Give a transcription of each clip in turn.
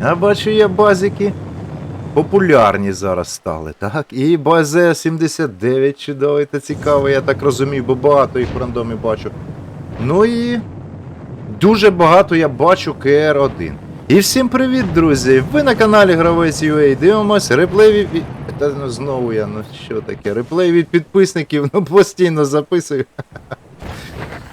Я бачу, є базики. Популярні зараз стали, так? І БЗ-79 чудовий та цікавий, я так розумію, бо багато їх в рандомі бачу. Ну і дуже багато я бачу КР-1. І всім привіт, друзі! Ви на каналі Гравець UA дивимося реплей від... Та ну знову я, ну що таке? Реплей від підписників, ну постійно записую.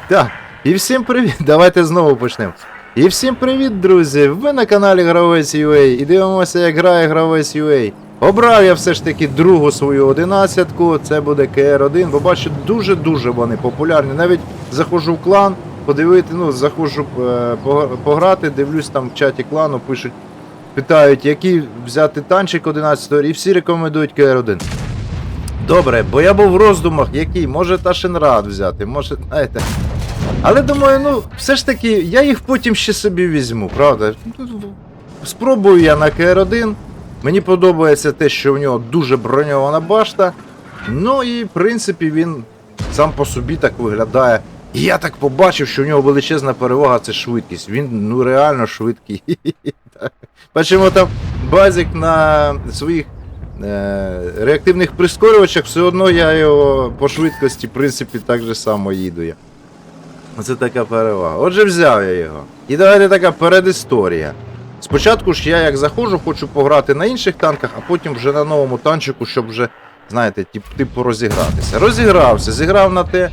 Так, і всім привіт. Давайте знову почнемо. І всім привіт, друзі! Ви на каналі Гравець UA і дивимося, як грає Гравець UA. Обрав я все ж таки другу свою одинадцятку, це буде КР1, бо бачу, дуже-дуже вони популярні. Навіть заходжу в клан, подивити, ну, заходжу е, пограти, дивлюсь там в чаті клану, пишуть, питають, який взяти танчик 11 і всі рекомендують КР1. Добре, бо я був в роздумах, який, може Ташенрад взяти, може, знаєте. Але думаю, ну, все ж таки, я їх потім ще собі візьму, правда? Спробую я на КР1. Мені подобається те, що в нього дуже броньована башта. Ну і в принципі він сам по собі так виглядає. І я так побачив, що в нього величезна перевага це швидкість. Він ну реально швидкий. Бачимо там базик на своїх е, реактивних прискорювачах, все одно я його по швидкості, в принципі, так же само їду я. Оце така перевага. Отже, взяв я його. І давайте така передісторія. Спочатку ж я як заходжу, хочу пограти на інших танках, а потім вже на новому танчику, щоб вже, знаєте, тип, типу розігратися. Розігрався, зіграв на те.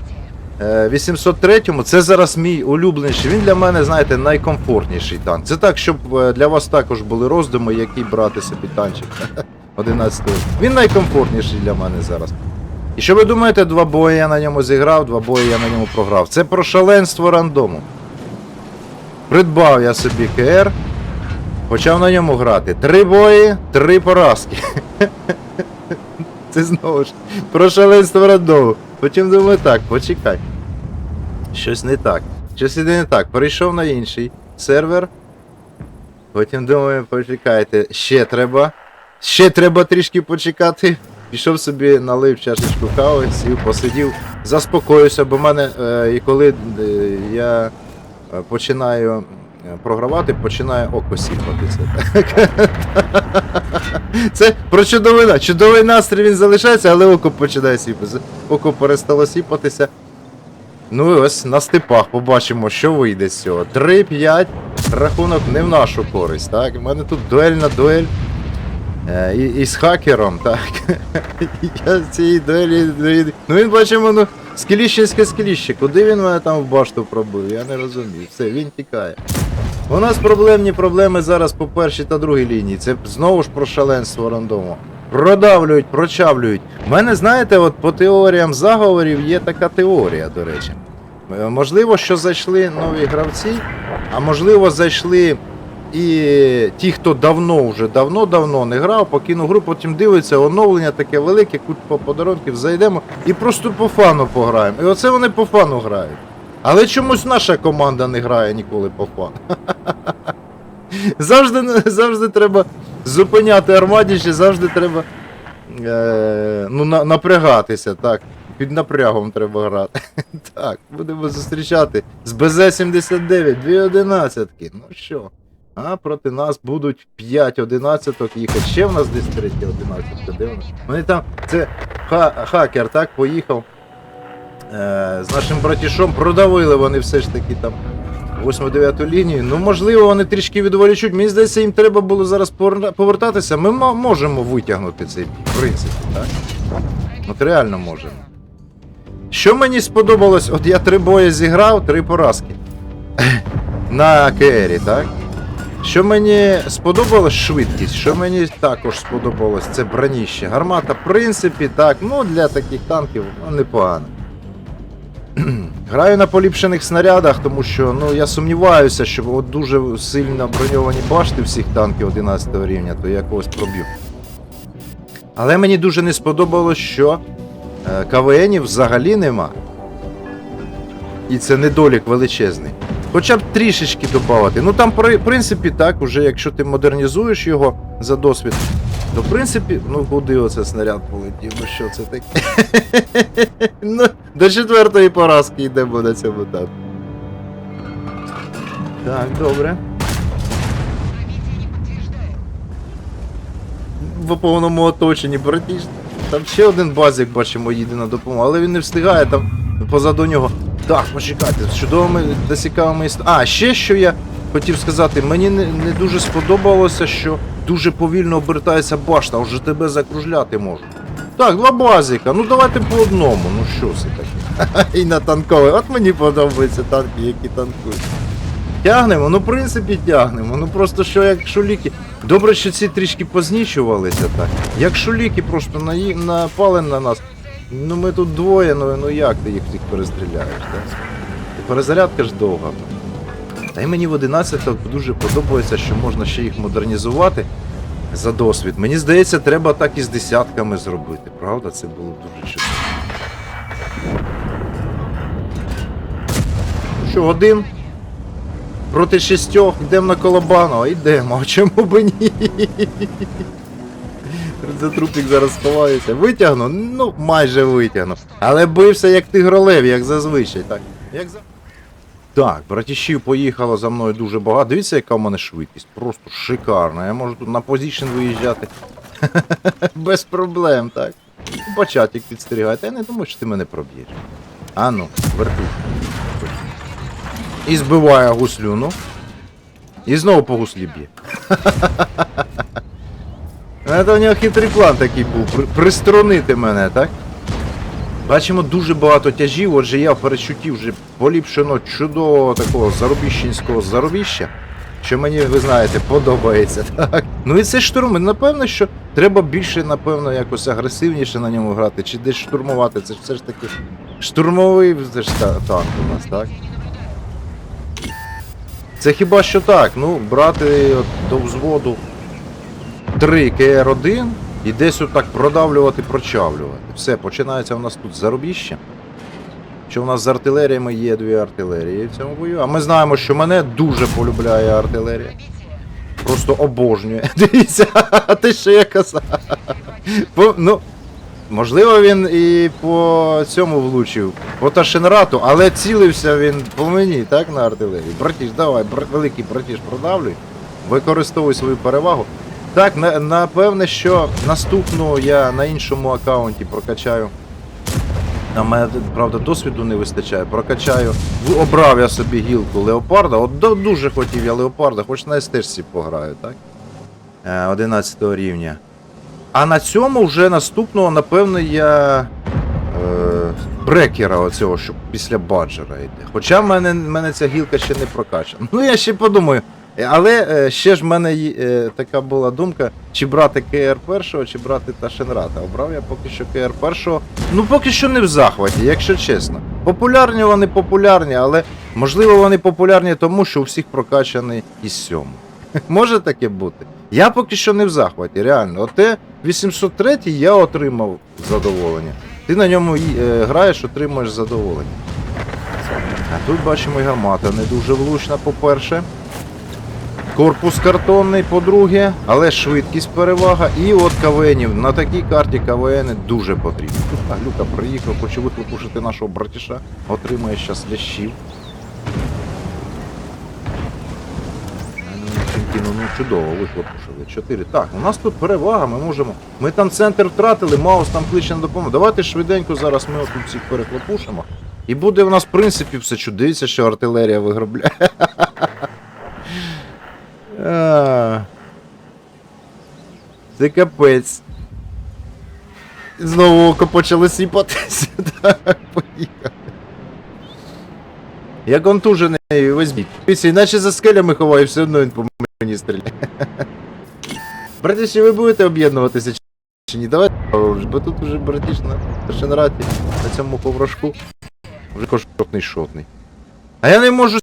803-му, це зараз мій улюбленіший. Він для мене, знаєте, найкомфортніший танк. Це так, щоб е, для вас також були роздуми, який брати собі танчик 11 Він найкомфортніший для мене зараз. І що ви думаєте, два бої я на ньому зіграв, два бої я на ньому програв. Це про шаленство рандому. Придбав я собі КР, почав на ньому грати. Три бої, три поразки. Це знову ж про шаленство рандому. Потім думаю, так, почекай. Щось не так. Щось іде не так. Перейшов на інший сервер. Потім думаю, почекайте, ще треба. Ще треба трішки почекати. Пішов собі, налив чашечку кави, сів, посидів, заспокоюся, бо в мене е, і коли е, я е, починаю програвати, починає око сіпатися. Це про чудовина. Чудовий настрій він залишається, але око починає сіпатися. Око перестало сіпатися. Ну і ось на степах побачимо, що вийде з цього. 3-5. Рахунок не в нашу користь, так? У мене тут дуель на дуель. Е, і, і з хакером, так. Я цієї дуелі. дуелі- Ну він бачимо, ну, скеліщенське скеліще. Куди він мене там в башту пробив? Я не розумію. Все, він тікає. У нас проблемні проблеми зараз по першій та другій лінії. Це знову ж про шаленство рандому. Продавлюють, прочавлюють. У мене, знаєте, от по теоріям заговорів є така теорія, до речі. Е, Можливо, що зайшли нові гравці, а можливо, зайшли і ті, хто давно вже давно-давно не грав, покинув гру, потім дивиться, оновлення таке велике, купа подарунків, зайдемо і просто по фану пограємо. І оце вони по фану грають. Але чомусь наша команда не грає ніколи по фану. Завжди, завжди треба зупиняти армадіші, завжди треба е, ну, на, напрягатися, так. Під напрягом треба грати. Так, будемо зустрічати з БЗ-79, дві одинадцятки. Ну що? А проти нас будуть 5 одинадцяток їхати. Ще в нас десь третя одинадцятка. Де вона? Вони там. Це ха- хакер, так, поїхав. Е, з нашим братішом продавили вони все ж таки там 8-9 лінію. Ну, можливо, вони трішки відволічуть. Мені здається, їм треба було зараз повертатися. Ми можемо витягнути цей бій, в принципі, так? От реально можемо. Що мені сподобалось, от я три бої зіграв, три поразки. На КРі, так? Що мені сподобалось швидкість, що мені також сподобалось, це броніще. Гармата, в принципі, так, ну для таких танків ну, непогано. Граю на поліпшених снарядах, тому що ну, я сумніваюся, що от дуже сильно броньовані башти всіх танків 11 рівня, то я когось проб'ю. Але мені дуже не сподобалось, що е, КВНів взагалі нема. І це недолік величезний. Хоча б трішечки додати. Ну там, в принципі, так, уже якщо ти модернізуєш його за досвід, то в принципі, ну куди оце снаряд полетів, ну що це таке? ну, до четвертої поразки йдемо на цьому етапі. Так, добре. в повному оточенні, братіш. Там ще один базик, бачимо, їде на допомогу, але він не встигає там позаду нього. Так, почекайте, з чудовими та цікавими А, ще що я хотів сказати, мені не, не дуже сподобалося, що дуже повільно обертається башта, вже тебе закружляти можуть. Так, два базика, ну давайте по одному, ну що це таке? І на танковий. От мені подобаються танки, які танкують. Тягнемо, ну в принципі тягнемо. Ну просто що як шуліки. Добре, що ці трішки познічувалися так. Як шуліки просто наї... напали на нас. Ну ми тут двоє, ну, ну як ти їх всіх перестріляєш, так? Перезарядка ж довга. Та й мені в 11 дуже подобається, що можна ще їх модернізувати за досвід. Мені здається, треба так і з десятками зробити, правда? Це було б дуже чудово. Ну Що, один? Проти шістьох, йдемо на колобану, а йдемо, а чому б ні? За трупик зараз сховаюся. Витягну? Ну, майже витягну. Але бився як тигролев, як зазвичай, так. Як за... Так, братішів поїхало за мною дуже багато. Дивіться, яка в мене швидкість. Просто шикарна. Я можу тут на позішн виїжджати. Без проблем, так. Бачатик підстерігає. Та я не думаю, що ти мене проб'єш. А ну, вертух. І збиває гуслю, ну. І знову по гуслі б'є. Це у нього хитрий план такий був. при- Приструнити мене, так? Бачимо дуже багато тяжів, отже я в перечутті вже поліпшено чудового такого заробіщенського заробіща, що мені, ви знаєте, подобається. Так. Ну і це штурми. Напевно, що треба більше, напевно, якось агресивніше на ньому грати, чи десь штурмувати. Це все ж таки штурмовий це ж танк у нас, так? Це хіба що так, ну, брати от до взводу 3 КР-1 і десь отак продавлювати, прочавлювати. Все, починається у нас тут заробіще. Що в нас з артилеріями є дві артилерії в цьому бою. А ми знаємо, що мене дуже полюбляє артилерія. Просто обожнює. Дивіться, те, що я казав. Ну, можливо, він і по цьому влучив, по Ташенрату, але цілився він по мені, так, на артилерії. Братіш, давай, великий братіш, продавлюй, використовуй свою перевагу. Так, на, напевне, що наступну я на іншому аккаунті прокачаю. На мене, правда, досвіду не вистачає. Прокачаю. Обрав я собі гілку леопарда. От дуже хотів я леопарда, хоч на стежці пограю, так? Е, 11 рівня. А на цьому вже наступного, напевно, я. Е, брекера оцього, що після баджера йде. Хоча в мене, мене ця гілка ще не прокачана. Ну я ще подумаю. Е, Але е, ще ж в мене е, така була думка, чи брати КР першого, чи брати Ташенрата. Обрав я поки що КР першого. Ну поки що не в захваті, якщо чесно. Популярні вони популярні, але можливо вони популярні тому, що у всіх прокачаний із сьому. Може таке бути? Я поки що не в захваті, реально. Оте 803 я отримав задоволення. Ти на ньому граєш, отримуєш задоволення. А тут бачимо і гармата не дуже влучна, по-перше. Корпус картонний, по-друге, але швидкість перевага. І от КВНів. На такій карті КВН дуже потрібні. А Люка приїхав, хоче вихлопушити нашого братіша. Отримає щас лящів. Ну, ну чудово, вихлопушили. Чотири. Так, у нас тут перевага, ми можемо. Ми там центр втратили, Маус там кличе на допомогу. Давайте швиденько зараз ми тут всіх перехлопушимо. І буде у нас, в принципі, все чудиться, що артилерія вигробляє. Це капець. Знову око почало сіпатися. Так. Я контужений, візьміть. Іначе за скелями ховаю, все одно він по мені стріляє. Братіші, ви будете об'єднуватися чи- ні? Давайте, бо тут уже братіш на Ташенраті, на цьому коврашку. Вже кошотний шотний. А я не можу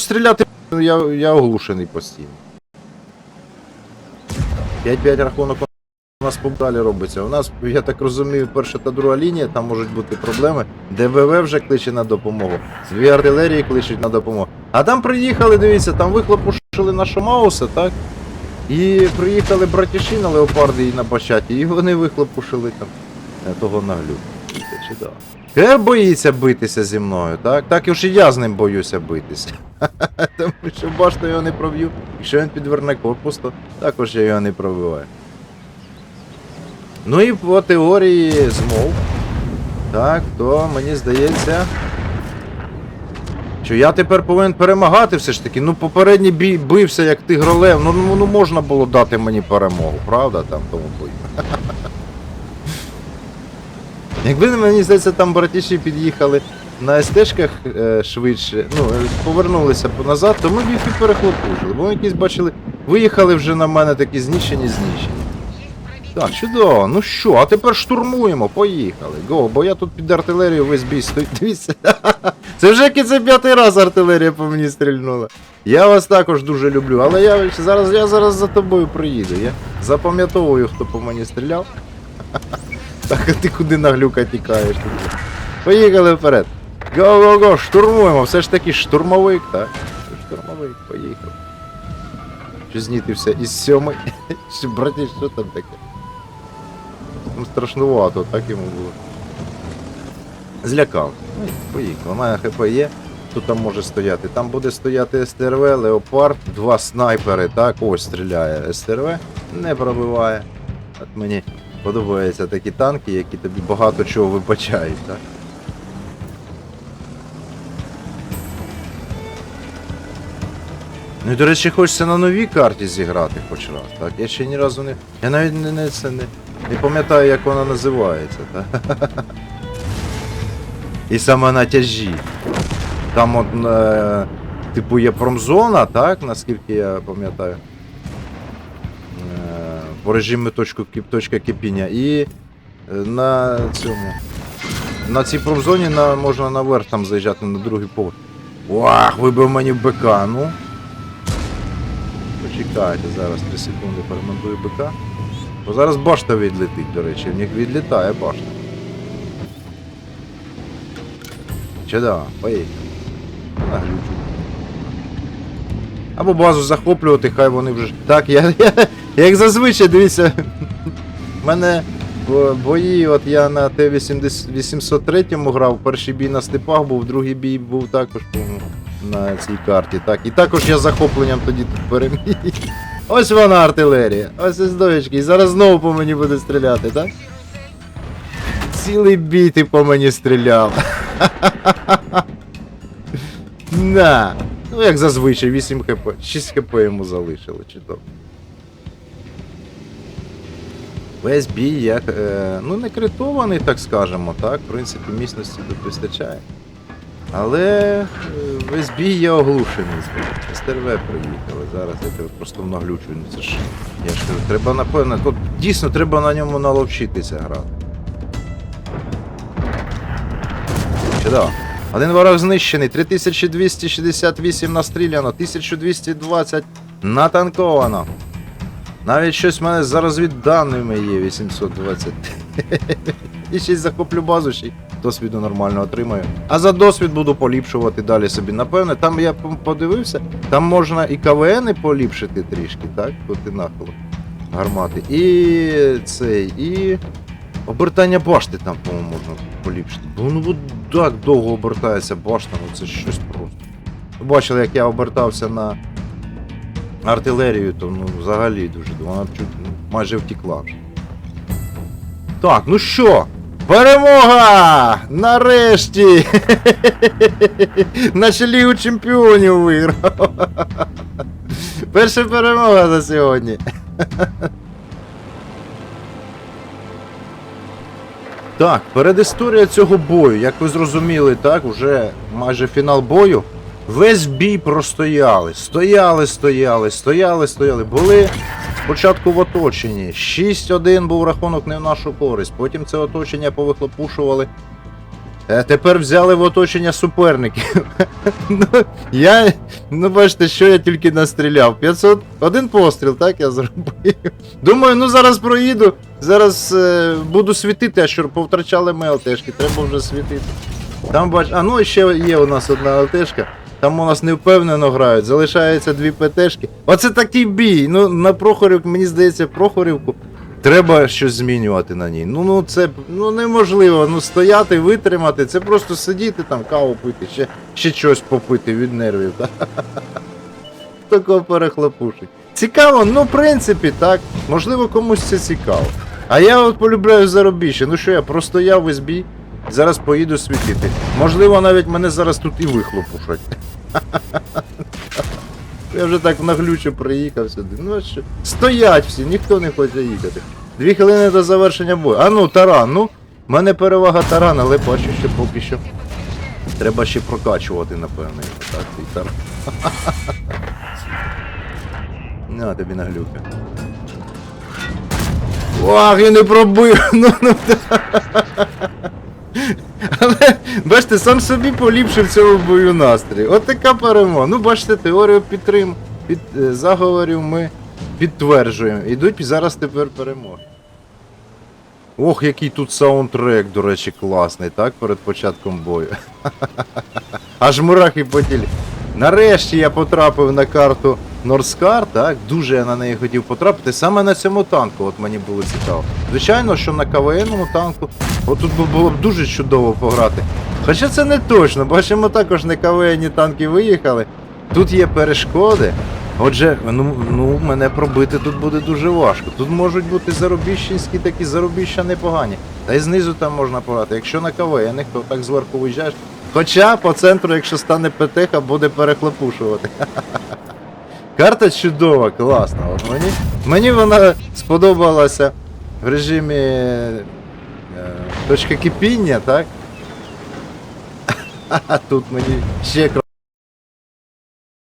стріляти, я, я оглушений постійно. 5-5 рахунок у нас далі робиться. У нас, я так розумію, перша та друга лінія, там можуть бути проблеми. ДВВ вже кличе на допомогу. Дві артилерії кличуть на допомогу. А там приїхали, дивіться, там вихлопушили нашого Мауса, так? І приїхали братіші на леопарди і на бачаті, і вони вихлопушили там е, того наглю. Чудово. Кер боїться битися зі мною, так? Так і ж і я з ним боюся битися. Тому що башта його не проб'ю. Якщо він підверне корпус, то також я його не пробиваю. Ну і по теорії змов. Так, то мені здається. Що я тепер повинен перемагати все ж таки. Ну, попередній бій бився як тигролев. Ну, ну, ну можна було дати мені перемогу, правда, там тому бою. Якби мені здається, там братіші під'їхали на СТшках е, швидше, ну, е, повернулися по- назад, то ми їх і. Бо вони якісь бачили, виїхали вже на мене такі знищені, знищені. Так, чудово. Ну що, а тепер штурмуємо, поїхали. Го, бо я тут під артилерією весь бій стою. Дивіться. Це вже який це п'ятий раз артилерія по мені стрільнула. Я вас також дуже люблю, але я зараз, я зараз за тобою приїду. Я запам'ятовую, хто по мені стріляв. Так, а ти куди наглюка тікаєш? Поїхали вперед. Го-го-го, штурмуємо, все ж таки штурмовик, так? Штурмовик, поїхав. Що знітився із сьомий. Браті, що там таке? Там страшнувато, так йому було. Злякав. Ну, поїхав. Мене ХП є. Хто там може стояти? Там буде стояти СТРВ, Леопард, два снайпери, так, ось стріляє СТРВ, не пробиває. От мені подобаються такі танки, які тобі багато чого вибачають, так? Ну і до речі, хочеться на новій карті зіграти хоч раз, так? Я ще ні разу не. Я навіть не, не, це не, не пам'ятаю, як вона називається, так? І саме на тяжі. Там от, е, типу, є промзона, так, наскільки я пам'ятаю. Е, по режиму точку, точка кипіння. І е, на цьому. На цій промзоні на, можна наверх там заїжджати на другий поверх. Вах, вибив мені БК, ну. Почекайте, зараз 3 секунди перемонтую БК. Бо зараз башта відлетить, до речі, в них відлітає башта. Чудово, поїхали. Наглючу. Або базу захоплювати, хай вони вже. Так, я, я як зазвичай, дивіться. В мене бо- бої, от я на Т-803 грав, перший бій на степах був, другий бій був також по-моєму, на цій карті. Так, і також я захопленням тоді тут переміг. Ось вона артилерія, ось із. І зараз знову по мені буде стріляти, так? Цілий бій ти по мені стріляв. На. Ну, як зазвичай, 8 хп. 6 хп йому залишили, чудово. Весь бій як. Е, ну, не критований, так скажемо, так. В принципі, міцності тут вистачає. Але е, весь бій я оглушений. з СТРВ приїхали. Зараз я тебе просто наглючу. Ну, це ж. Я ж кажу, треба напевно. Тут дійсно треба на ньому наловчитися грати. Чудово. Один ворог знищений, 3268 настріляно, 1220 натанковано. Навіть щось в мене за розвідданими є 820. І ще захоплю базу, ще досвіду нормально отримаю. А за досвід буду поліпшувати далі собі. Напевне, там я подивився, там можна і КВН поліпшити трішки, так? Тут і нахило. Гармати. І цей, і. Обертання башти там, по-моєму, можна поліпшити. Бо ну так довго обертається башта, ну це щось просто. Бачили, як я обертався на артилерію, то ну взагалі дуже вона чуть ну, майже втекла вже. Так, ну що? Перемога! Нарешті! Наче Лігу чемпіонів виграв. Перша перемога за сьогодні. Так, передісторія цього бою, як ви зрозуміли, так, уже майже фінал бою. Весь бій простояли. Стояли, стояли, стояли, стояли. Були спочатку в оточенні. 6-1 був рахунок не в нашу користь. Потім це оточення повихлопушували. Е, Тепер взяли в оточення суперників. ну, я, ну бачите, що я тільки настріляв. 500, один постріл, так я зробив. Думаю, ну зараз проїду, зараз е, буду світити, а що повтрачали ми ЛТшки, треба вже світити. Там бач, а ну ще є у нас одна ЛТшка. Там у нас невпевнено грають, залишаються дві ПТшки. Оце такий бій. Ну на Прохорівку, мені здається, Прохорівку треба щось змінювати на ній. Ну ну це ну неможливо. Ну стояти, витримати, це просто сидіти там, каву пити, ще, ще щось попити від нервів. Так? Такого перехлопушить. Цікаво, ну в принципі, так. Можливо, комусь це цікаво. А я от полюбляю заробіще. Ну що я простояв весь бій, зараз поїду світити. Можливо, навіть мене зараз тут і вихлопушать. Я вже так наглюче приїхав сюди. Ну що? Стоять всі, ніхто не хоче їхати. Дві хвилини до завершення бою. А ну, таран, ну. В мене перевага таран, але бачу, що поки що. Треба ще прокачувати, напевно. Так, цей таран. На тобі наглюка. Ох, і не пробив. Ну, ну, але, бачите, сам собі поліпшив цьому бою настрій. От така перемога. Ну, бачите, теорію підтрим, під, е, заговорів ми підтверджуємо. Ідуть зараз тепер перемоги. Ох, який тут саундтрек, до речі, класний, так, перед початком бою. Аж мурахи по тілі. Нарешті я потрапив на карту Норскар, так, дуже я на неї хотів потрапити. Саме на цьому танку, от мені було цікаво. Звичайно, що на КВН танку, от тут було б дуже чудово пограти. Хоча це не точно, бачимо також на КВН танки виїхали. Тут є перешкоди. Отже, ну, ну мене пробити тут буде дуже важко. Тут можуть бути заробіщенські такі заробіща непогані. Та й знизу там можна пограти. Якщо на КВН, то так зверху виїжджаєш. Хоча по центру, якщо стане ПТХ, буде перехлопушувати. Карта чудова, класна. От мені, мені вона сподобалася в режимі е, точка кипіння, так? А тут мені ще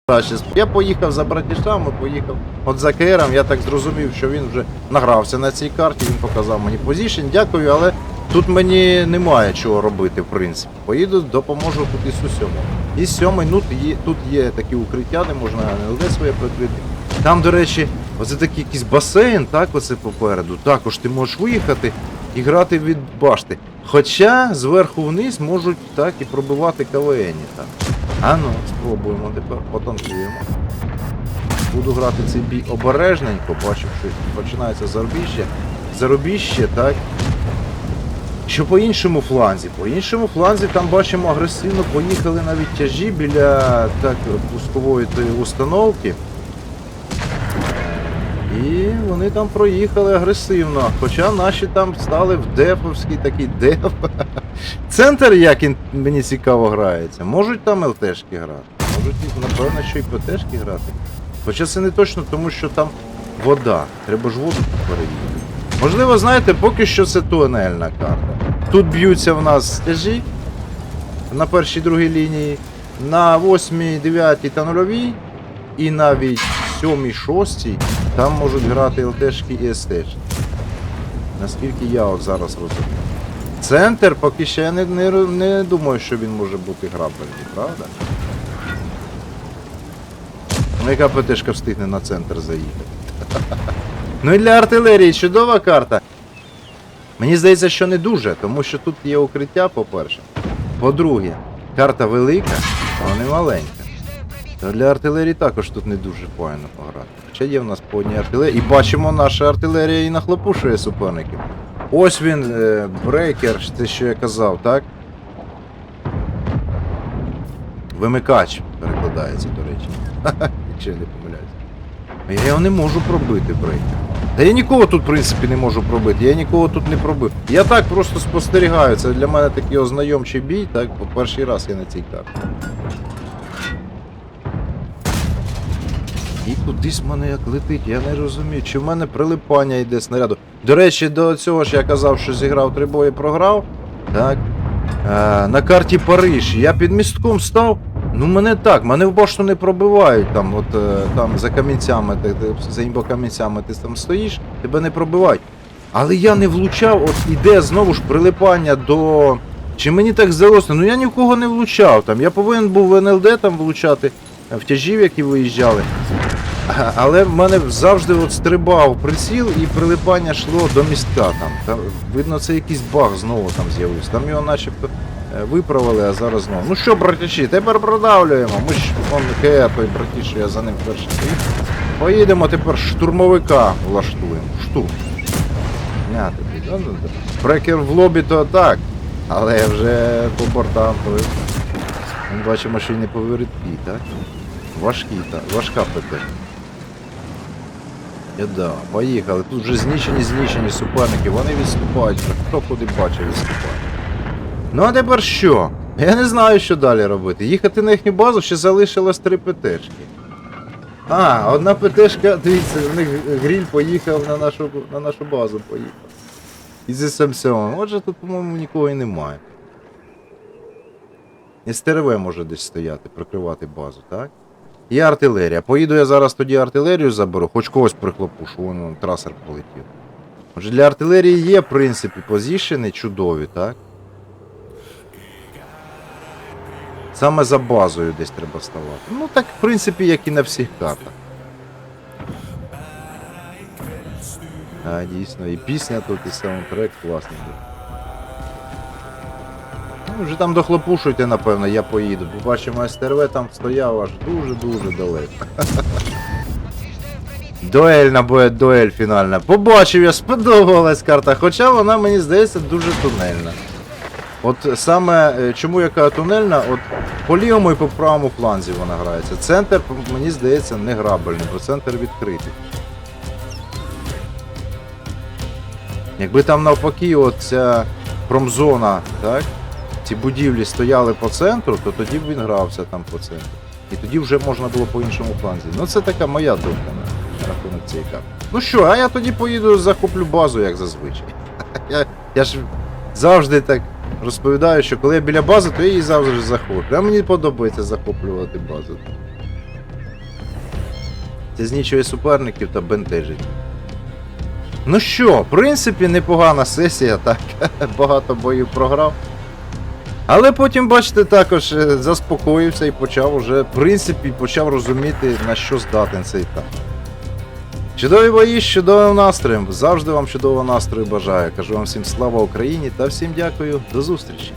краще. Я поїхав за братішами, поїхав от за КРом, я так зрозумів, що він вже награвся на цій карті, він показав мені позішн, дякую, але тут мені немає чого робити, в принципі. Поїду, допоможу тут і з усьому. І сьомий, ну є, тут є такі укриття, де можна НЛД своє прикрити. Там, до речі, оце такий якийсь басейн, так, оце попереду. Також ти можеш виїхати і грати від башти. Хоча зверху вниз можуть так і пробивати КВН. Так. А ну, спробуємо тепер, потанкуємо. Буду грати цей бій обережненько, бачив, що починається заробіще. Заробіще, так. Що по іншому фланзі? По іншому фланзі там бачимо агресивно поїхали навіть тяжі біля так, пускової тої установки. І вони там проїхали агресивно. Хоча наші там стали в дефовський такий деф. Центр, як мені цікаво грається. Можуть там ЛТшки грати. Можуть, напевно, що і ПТшки грати. Хоча це не точно, тому що там вода. Треба ж воду переїхати. Можливо, знаєте, поки що це тунельна карта. Тут б'ються в нас стяжі на першій другій лінії, на 8, 9 та 0 і навіть 7, 6 там можуть грати ЛТшки і СТшки. Наскільки я от зараз розумію. Центр поки ще я не, не, не думаю, що він може бути грабельний, правда? Ну яка ПТшка встигне на центр заїхати. Ну і для артилерії чудова карта. Мені здається, що не дуже, тому що тут є укриття, по-перше. По-друге, карта велика, але не маленька. То для артилерії також тут не дуже файно пограти. Хоча є в нас по одній артилерії. І бачимо, наша артилерія і нахлопушує суперників. Ось він, е, брейкер, те, що я казав, так? Вимикач перекладається, до речі. Якщо я не помиляюсь. А я його не можу пробити, брейкер. Та я нікого тут, в принципі, не можу пробити, я нікого тут не пробив. Я так просто спостерігаю, це для мене такий ознайомчий бій, так, по перший раз я на цій карті. І кудись мене як летить, я не розумію, чи в мене прилипання йде снаряду. До речі, до цього ж я казав, що зіграв три бої, програв. Так. Е, на карті Париж. Я під містком став. Ну мене так, мене в башту не пробивають там, от е, там за камінцями, ти, ти, за імбокамінцями ти там стоїш, тебе не пробивають. Але я не влучав, от іде знову ж прилипання до. Чи мені так здалося? Ну я ні в кого не влучав там. Я повинен був в НЛД там влучати, е, в тяжів, які виїжджали. Але в мене завжди от стрибав приціл і прилипання йшло до містка там. там. Видно, це якийсь баг знову там з'явився. Там його начебто виправили, а зараз знову. Ну що, братячі, тепер продавлюємо. Ми ж он КЕ, той братіше, я за ним перший стою. Поїдемо тепер штурмовика влаштуємо. Штурм. Ну, ну. Брекер в лобі то так, але вже по бортам. Ми бачимо, що й не повірить так? Важкі, так, важка ПТ. І да, поїхали. Тут вже знищені, знищені суперники, вони відступають. Хто куди бачив, відступає. Ну а тепер що? Я не знаю, що далі робити. Їхати на їхню базу ще залишилось три ПТшки. А, одна ПТшка, дивіться, в них гріль поїхав на нашу, на нашу базу поїхав. Із СМ-7. Отже, тут, по-моєму, нікого і немає. СТРВ може десь стояти, прикривати базу, так? І артилерія. Поїду я зараз тоді артилерію заберу, хоч когось прихлопушу, вон, вон трасер полетів. Отже, для артилерії є, в принципі, позішени чудові, так? Саме за базою десь треба ставати. Ну так, в принципі, як і на всіх картах. А, дійсно, і пісня тут, і саундтрек класний. Ну, вже там дохлопушуйте, напевно, я поїду. Бо бачимо, СТРВ там стояв аж дуже-дуже далеко. Дуельна буде дуель фінальна. Побачив я, сподобалась карта, хоча вона, мені здається, дуже тунельна. От саме е, чому яка тунельна, от по лівому і по правому фланзі вона грається. Центр, мені здається, не грабельний, бо центр відкритий. Якби там навпаки, от ця промзона, так? Ці будівлі стояли по центру, то тоді б він грався там по центру. І тоді вже можна було по іншому фланзі. Ну це така моя думка на рахунок цієї карти. Ну що, а я тоді поїду захоплю базу, як зазвичай. Я, я ж завжди так розповідаю, що коли я біля бази, то я її завжди захоплю. А мені подобається захоплювати базу. Це знічує суперників та бентежить. Ну що, в принципі, непогана сесія, так. Багато боїв програв. Але потім, бачите, також е, заспокоївся і почав уже, в принципі, почав розуміти, на що здатен цей танк. Чудові бої з чудовим настроєм. Завжди вам чудового настрою бажаю. Кажу вам всім слава Україні та всім дякую. До зустрічі.